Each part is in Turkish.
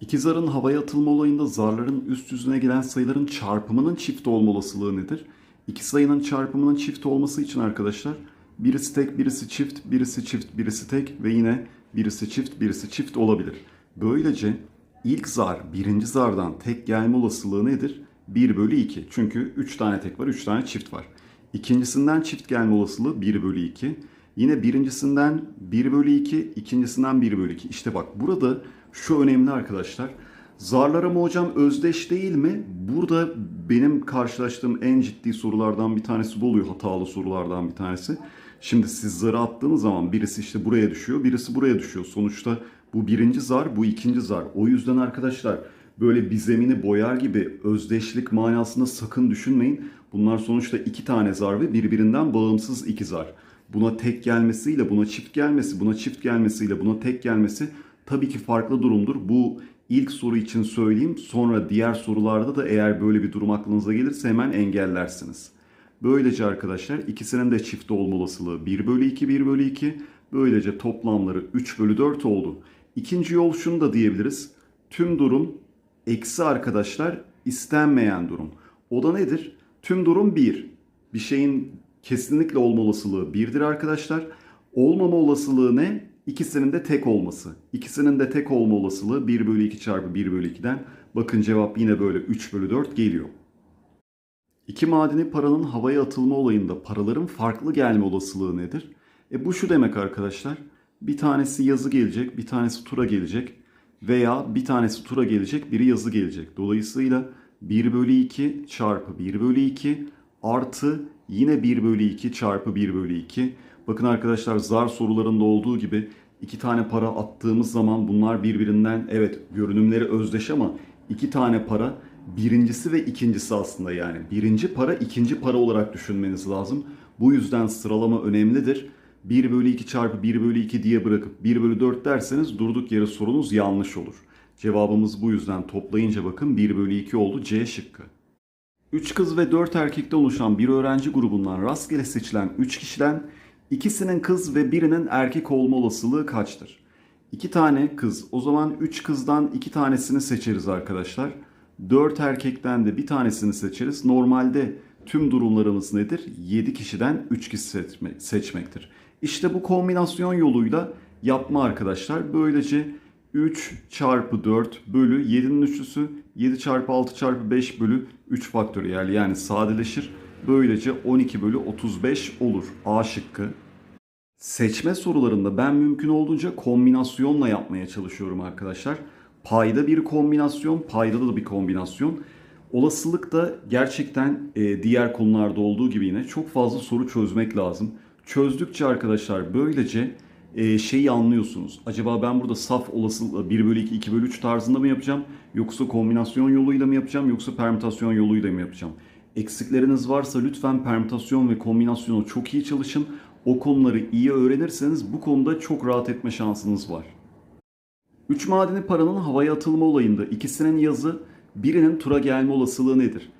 İki zarın havaya atılma olayında zarların üst yüzüne gelen sayıların çarpımının çift olma olasılığı nedir? İki sayının çarpımının çift olması için arkadaşlar birisi tek, birisi çift, birisi çift, birisi tek ve yine birisi çift, birisi çift olabilir. Böylece ilk zar birinci zardan tek gelme olasılığı nedir? 1 bölü 2. Çünkü 3 tane tek var, 3 tane çift var. İkincisinden çift gelme olasılığı 1 bölü 2. Yine birincisinden 1 bölü 2, ikincisinden 1 bölü 2. İşte bak burada şu önemli arkadaşlar. Zarlar ama hocam özdeş değil mi? Burada benim karşılaştığım en ciddi sorulardan bir tanesi bu oluyor. Hatalı sorulardan bir tanesi. Şimdi siz zarı attığınız zaman birisi işte buraya düşüyor, birisi buraya düşüyor. Sonuçta bu birinci zar, bu ikinci zar. O yüzden arkadaşlar böyle bir zemini boyar gibi özdeşlik manasında sakın düşünmeyin. Bunlar sonuçta iki tane zar ve birbirinden bağımsız iki zar. Buna tek gelmesiyle buna çift gelmesi, buna çift gelmesiyle buna tek gelmesi tabii ki farklı durumdur. Bu ilk soru için söyleyeyim. Sonra diğer sorularda da eğer böyle bir durum aklınıza gelirse hemen engellersiniz. Böylece arkadaşlar ikisinin de çift olma olasılığı 1 bölü 2, 1 bölü 2. Böylece toplamları 3 bölü 4 oldu. İkinci yol şunu da diyebiliriz. Tüm durum eksi arkadaşlar istenmeyen durum. O da nedir? Tüm durum 1. Bir şeyin kesinlikle olma olasılığı 1'dir arkadaşlar. Olmama olasılığı ne? İkisinin de tek olması. İkisinin de tek olma olasılığı 1 bölü 2 çarpı 1 bölü 2'den. Bakın cevap yine böyle 3 bölü 4 geliyor. İki madeni paranın havaya atılma olayında paraların farklı gelme olasılığı nedir? E bu şu demek arkadaşlar. Bir tanesi yazı gelecek, bir tanesi tura gelecek veya bir tanesi tura gelecek, biri yazı gelecek. Dolayısıyla 1 bölü 2 çarpı 1 bölü 2 artı yine 1 bölü 2 çarpı 1 bölü 2. Bakın arkadaşlar zar sorularında olduğu gibi iki tane para attığımız zaman bunlar birbirinden evet görünümleri özdeş ama iki tane para birincisi ve ikincisi aslında yani. Birinci para ikinci para olarak düşünmeniz lazım. Bu yüzden sıralama önemlidir. 1 bölü 2 çarpı 1 bölü 2 diye bırakıp 1 bölü 4 derseniz durduk yere sorunuz yanlış olur. Cevabımız bu yüzden toplayınca bakın 1 bölü 2 oldu C şıkkı. 3 kız ve 4 erkekte oluşan bir öğrenci grubundan rastgele seçilen 3 kişiden ikisinin kız ve birinin erkek olma olasılığı kaçtır? 2 tane kız. O zaman 3 kızdan 2 tanesini seçeriz arkadaşlar. 4 erkekten de bir tanesini seçeriz. Normalde tüm durumlarımız nedir? 7 kişiden 3 kişi seçme, seçmektir. İşte bu kombinasyon yoluyla yapma arkadaşlar. Böylece 3 çarpı 4 bölü 7'nin üçlüsü 7 çarpı 6 çarpı 5 bölü 3 faktöriyel yani sadeleşir. Böylece 12 bölü 35 olur. A şıkkı. Seçme sorularında ben mümkün olduğunca kombinasyonla yapmaya çalışıyorum arkadaşlar. Payda bir kombinasyon, payda da bir kombinasyon. Olasılık da gerçekten e, diğer konularda olduğu gibi yine çok fazla soru çözmek lazım. Çözdükçe arkadaşlar böylece e, şeyi anlıyorsunuz. Acaba ben burada saf olasılıkla 1 bölü 2, 2 bölü 3 tarzında mı yapacağım? Yoksa kombinasyon yoluyla mı yapacağım? Yoksa permütasyon yoluyla mı yapacağım? Eksikleriniz varsa lütfen permütasyon ve kombinasyonu çok iyi çalışın. O konuları iyi öğrenirseniz bu konuda çok rahat etme şansınız var. 3 madeni paranın havaya atılma olayında ikisinin yazı birinin tura gelme olasılığı nedir?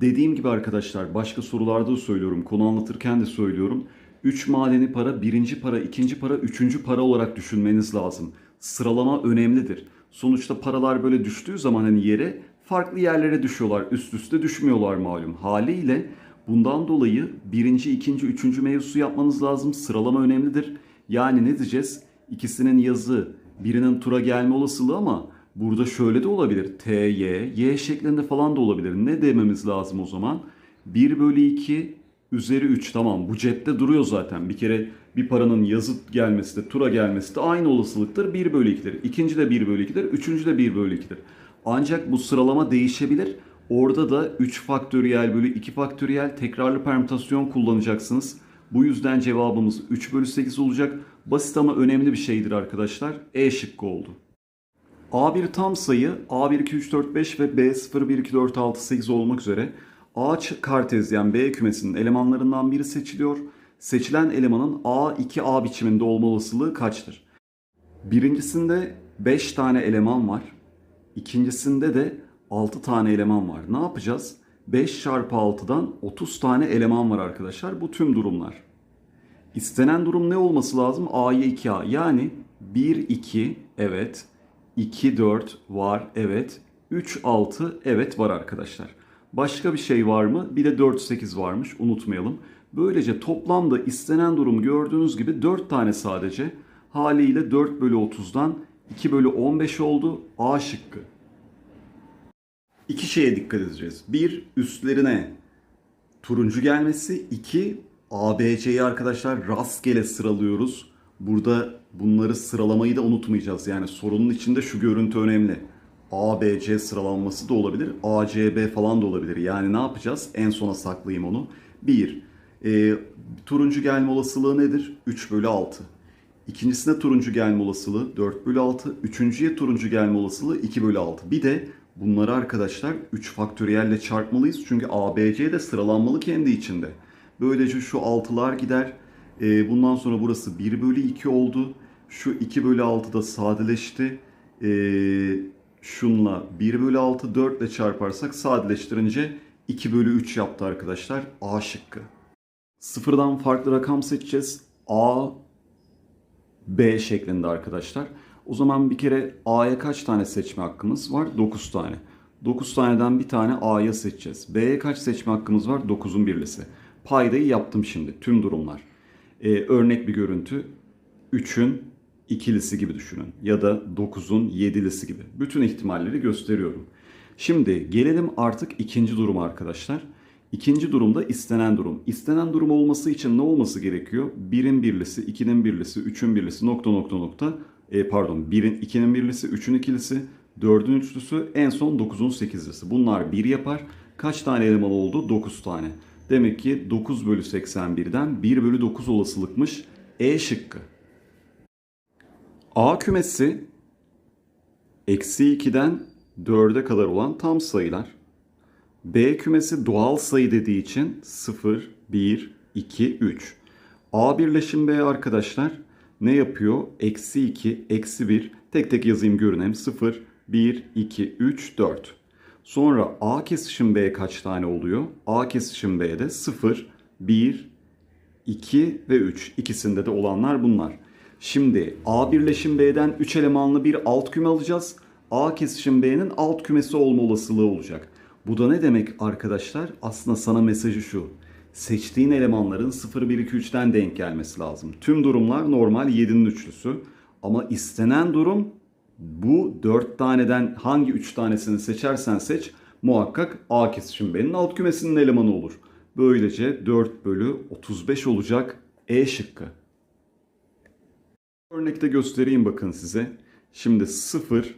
Dediğim gibi arkadaşlar başka sorularda da söylüyorum, konu anlatırken de söylüyorum. 3 madeni para, birinci para, ikinci para, üçüncü para olarak düşünmeniz lazım. Sıralama önemlidir. Sonuçta paralar böyle düştüğü zaman hani yere farklı yerlere düşüyorlar. Üst üste düşmüyorlar malum. Haliyle bundan dolayı birinci, ikinci, üçüncü mevzusu yapmanız lazım. Sıralama önemlidir. Yani ne diyeceğiz? İkisinin yazı, birinin tura gelme olasılığı ama burada şöyle de olabilir. T, Y, Y şeklinde falan da olabilir. Ne dememiz lazım o zaman? 1 bölü 2 üzeri 3 tamam bu cepte duruyor zaten. Bir kere bir paranın yazı gelmesi de tura gelmesi de aynı olasılıktır. 1 bölü 2'dir. İkinci de 1 bölü 2'dir. Üçüncü de 1 bölü 2'dir. Ancak bu sıralama değişebilir. Orada da 3 faktöriyel bölü 2 faktöriyel tekrarlı permütasyon kullanacaksınız. Bu yüzden cevabımız 3 bölü 8 olacak. Basit ama önemli bir şeydir arkadaşlar. E şıkkı oldu. A1 tam sayı A1, 2, 3, 4, 5 ve B0, 1, 2, 4, 6, 8 olmak üzere A kartezyen B kümesinin elemanlarından biri seçiliyor. Seçilen elemanın A2A biçiminde olma olasılığı kaçtır? Birincisinde 5 tane eleman var. İkincisinde de 6 tane eleman var. Ne yapacağız? 5 çarpı 6'dan 30 tane eleman var arkadaşlar. Bu tüm durumlar. İstenen durum ne olması lazım? A'ya 2A. Yani 1, 2, evet. 2, 4 var. Evet. 3, 6 evet var arkadaşlar. Başka bir şey var mı? Bir de 4, 8 varmış. Unutmayalım. Böylece toplamda istenen durum gördüğünüz gibi 4 tane sadece. Haliyle 4 bölü 30'dan 2 bölü 15 oldu. A şıkkı. İki şeye dikkat edeceğiz. Bir, üstlerine turuncu gelmesi. İki, ABC'yi arkadaşlar rastgele sıralıyoruz. Burada bunları sıralamayı da unutmayacağız. Yani sorunun içinde şu görüntü önemli. ABC sıralanması da olabilir. ACB falan da olabilir. Yani ne yapacağız? En sona saklayayım onu. 1. E, turuncu gelme olasılığı nedir? 3 bölü 6. İkincisine turuncu gelme olasılığı 4 bölü 6. Üçüncüye turuncu gelme olasılığı 2 bölü 6. Bir de bunları arkadaşlar 3 faktöriyelle çarpmalıyız. Çünkü ABC de sıralanmalı kendi içinde. Böylece şu 6'lar gider. E, bundan sonra burası 1 bölü 2 oldu. Şu 2 bölü 6 da sadeleşti. E, şunla 1 bölü 6 4 ile çarparsak sadeleştirince 2 bölü 3 yaptı arkadaşlar. A şıkkı. Sıfırdan farklı rakam seçeceğiz. A, B şeklinde arkadaşlar. O zaman bir kere A'ya kaç tane seçme hakkımız var? 9 tane. 9 taneden bir tane A'ya seçeceğiz. B'ye kaç seçme hakkımız var? 9'un birlisi. Paydayı yaptım şimdi. Tüm durumlar. Ee, örnek bir görüntü. 3'ün ikilisi gibi düşünün. Ya da 9'un yedilisi gibi. Bütün ihtimalleri gösteriyorum. Şimdi gelelim artık ikinci duruma arkadaşlar. İkinci durumda istenen durum. İstenen durum olması için ne olması gerekiyor? 1'in birlisi, 2'nin birlisi, 3'ün birlisi, nokta nokta nokta. E, pardon 1'in 2'nin birlisi, 3'ün ikilisi, 4'ün üçlüsü, en son 9'un sekizlisi. Bunlar 1 yapar. Kaç tane eleman oldu? 9 tane. Demek ki 9 bölü 81'den 1 bölü 9 olasılıkmış. E şıkkı. A kümesi eksi 2'den 4'e kadar olan tam sayılar. B kümesi doğal sayı dediği için 0, 1, 2, 3. A birleşim B arkadaşlar ne yapıyor? Eksi 2, eksi 1. Tek tek yazayım görünem. 0, 1, 2, 3, 4. Sonra A kesişim B kaç tane oluyor? A kesişim B'de 0, 1, 2 ve 3. İkisinde de olanlar bunlar. Şimdi A birleşim B'den 3 elemanlı bir alt küme alacağız. A kesişim B'nin alt kümesi olma olasılığı olacak. Bu da ne demek arkadaşlar? Aslında sana mesajı şu. Seçtiğin elemanların 0, 1, 2, 3'ten denk gelmesi lazım. Tüm durumlar normal 7'nin üçlüsü. Ama istenen durum bu 4 taneden hangi 3 tanesini seçersen seç muhakkak A kesişim B'nin alt kümesinin elemanı olur. Böylece 4 bölü 35 olacak E şıkkı. Örnekte göstereyim bakın size. Şimdi 0,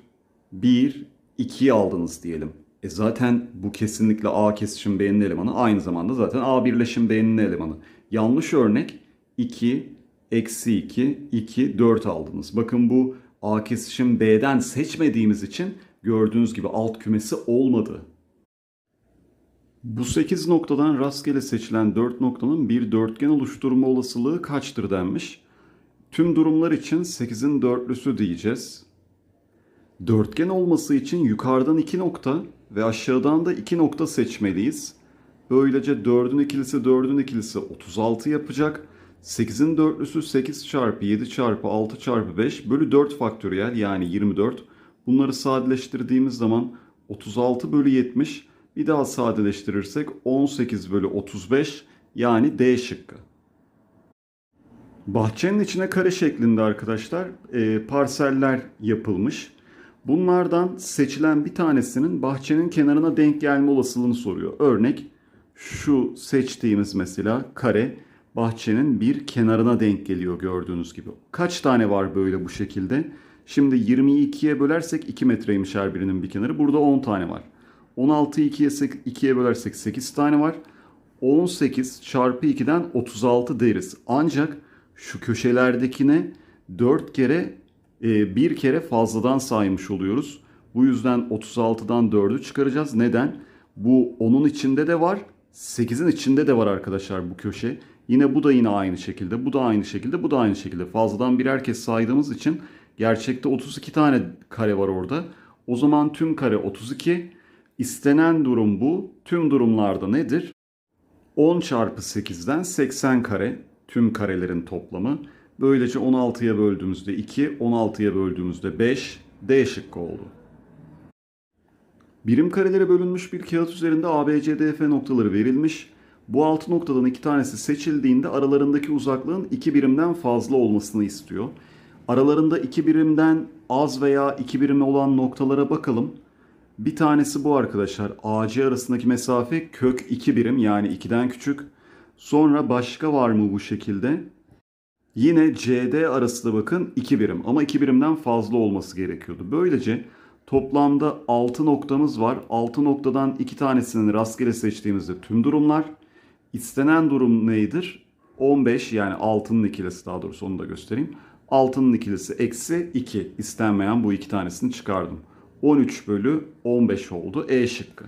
1, 2'yi aldınız diyelim. E zaten bu kesinlikle A kesişim B'nin elemanı. Aynı zamanda zaten A birleşim B'nin elemanı. Yanlış örnek 2, eksi 2, 2, 4 aldınız. Bakın bu A kesişim B'den seçmediğimiz için gördüğünüz gibi alt kümesi olmadı. Bu 8 noktadan rastgele seçilen 4 noktanın bir dörtgen oluşturma olasılığı kaçtır denmiş. Tüm durumlar için 8'in dörtlüsü diyeceğiz. Dörtgen olması için yukarıdan 2 nokta ve aşağıdan da 2 nokta seçmeliyiz. Böylece 4'ün ikilisi 4'ün ikilisi 36 yapacak. 8'in dörtlüsü 8 çarpı 7 çarpı 6 çarpı 5 bölü 4 faktöriyel yani 24. Bunları sadeleştirdiğimiz zaman 36 bölü 70 bir daha sadeleştirirsek 18 bölü 35 yani D şıkkı. Bahçenin içine kare şeklinde arkadaşlar e, parseller yapılmış. Bunlardan seçilen bir tanesinin bahçenin kenarına denk gelme olasılığını soruyor. Örnek şu seçtiğimiz mesela kare bahçenin bir kenarına denk geliyor gördüğünüz gibi. Kaç tane var böyle bu şekilde? Şimdi 20'yi 2'ye bölersek 2 metreymiş her birinin bir kenarı. Burada 10 tane var. 16'yı 2'ye 2'ye bölersek 8 tane var. 18 çarpı 2'den 36 deriz. Ancak şu köşelerdekine 4 kere e, bir kere fazladan saymış oluyoruz. Bu yüzden 36'dan 4'ü çıkaracağız. Neden? Bu onun içinde de var. 8'in içinde de var arkadaşlar bu köşe. Yine bu da yine aynı şekilde. Bu da aynı şekilde. Bu da aynı şekilde. Fazladan birer kez saydığımız için gerçekte 32 tane kare var orada. O zaman tüm kare 32. İstenen durum bu. Tüm durumlarda nedir? 10 çarpı 8'den 80 kare. Tüm karelerin toplamı. Böylece 16'ya böldüğümüzde 2, 16'ya böldüğümüzde 5, D şıkkı oldu. Birim karelere bölünmüş bir kağıt üzerinde A, B, C, D, E, F noktaları verilmiş. Bu altı noktadan iki tanesi seçildiğinde aralarındaki uzaklığın iki birimden fazla olmasını istiyor. Aralarında iki birimden az veya iki birimi olan noktalara bakalım. Bir tanesi bu arkadaşlar. AC arasındaki mesafe kök 2 birim yani 2'den küçük. Sonra başka var mı bu şekilde? Yine CD arası da bakın 2 birim ama 2 birimden fazla olması gerekiyordu. Böylece toplamda 6 noktamız var. 6 noktadan 2 tanesini rastgele seçtiğimizde tüm durumlar. İstenen durum nedir? 15 yani altının ikilisi daha doğrusu onu da göstereyim. Altının ikilisi eksi 2. İstenmeyen bu iki tanesini çıkardım. 13 bölü 15 oldu. E şıkkı.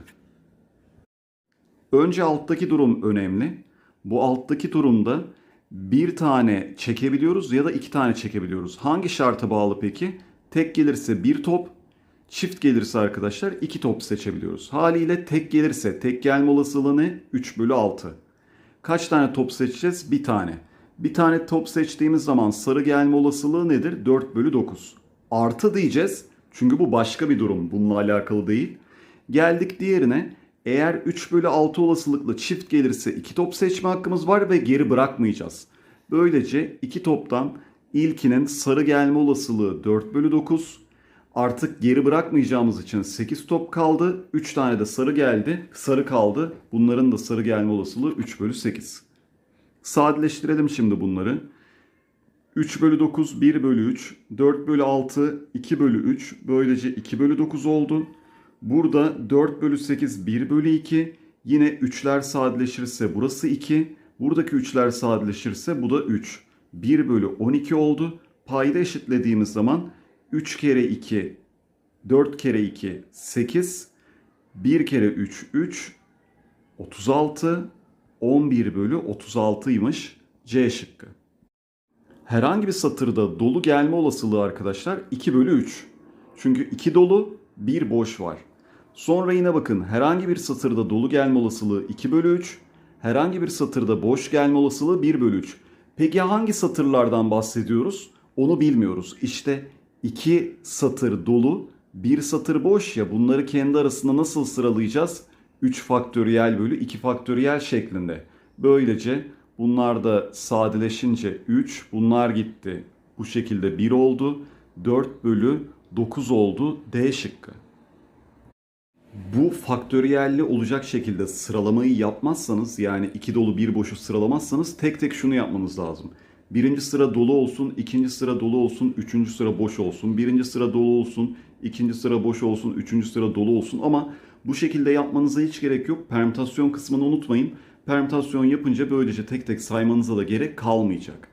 Önce alttaki durum önemli. Bu alttaki durumda bir tane çekebiliyoruz ya da iki tane çekebiliyoruz. Hangi şarta bağlı peki? Tek gelirse bir top, çift gelirse arkadaşlar iki top seçebiliyoruz. Haliyle tek gelirse tek gelme olasılığı ne? 3 bölü 6. Kaç tane top seçeceğiz? Bir tane. Bir tane top seçtiğimiz zaman sarı gelme olasılığı nedir? 4 bölü 9. Artı diyeceğiz. Çünkü bu başka bir durum. Bununla alakalı değil. Geldik diğerine. Eğer 3 bölü 6 olasılıkla çift gelirse 2 top seçme hakkımız var ve geri bırakmayacağız. Böylece 2 toptan ilkinin sarı gelme olasılığı 4 bölü 9. Artık geri bırakmayacağımız için 8 top kaldı. 3 tane de sarı geldi. Sarı kaldı. Bunların da sarı gelme olasılığı 3 bölü 8. Sadeleştirelim şimdi bunları. 3 bölü 9 1 bölü 3. 4 bölü 6 2 bölü 3. Böylece 2 bölü 9 oldu. Burada 4 bölü 8 1 bölü 2. Yine 3'ler sadeleşirse burası 2. Buradaki 3'ler sadeleşirse bu da 3. 1 bölü 12 oldu. Payda eşitlediğimiz zaman 3 kere 2 4 kere 2 8 1 kere 3 3 36 11 bölü 36'ymış C şıkkı. Herhangi bir satırda dolu gelme olasılığı arkadaşlar 2 bölü 3. Çünkü 2 dolu 1 boş var. Sonra yine bakın herhangi bir satırda dolu gelme olasılığı 2 bölü 3. Herhangi bir satırda boş gelme olasılığı 1 bölü 3. Peki hangi satırlardan bahsediyoruz? Onu bilmiyoruz. İşte 2 satır dolu, 1 satır boş ya bunları kendi arasında nasıl sıralayacağız? 3 faktöriyel bölü 2 faktöriyel şeklinde. Böylece bunlar da sadeleşince 3, bunlar gitti. Bu şekilde 1 oldu. 4 bölü 9 oldu. D şıkkı. Bu faktöriyelli olacak şekilde sıralamayı yapmazsanız yani 2 dolu 1 boşu sıralamazsanız tek tek şunu yapmanız lazım. Birinci sıra dolu olsun, ikinci sıra dolu olsun, üçüncü sıra boş olsun. Birinci sıra dolu olsun, ikinci sıra boş olsun, üçüncü sıra dolu olsun. Ama bu şekilde yapmanıza hiç gerek yok. Permütasyon kısmını unutmayın. Permütasyon yapınca böylece tek tek saymanıza da gerek kalmayacak.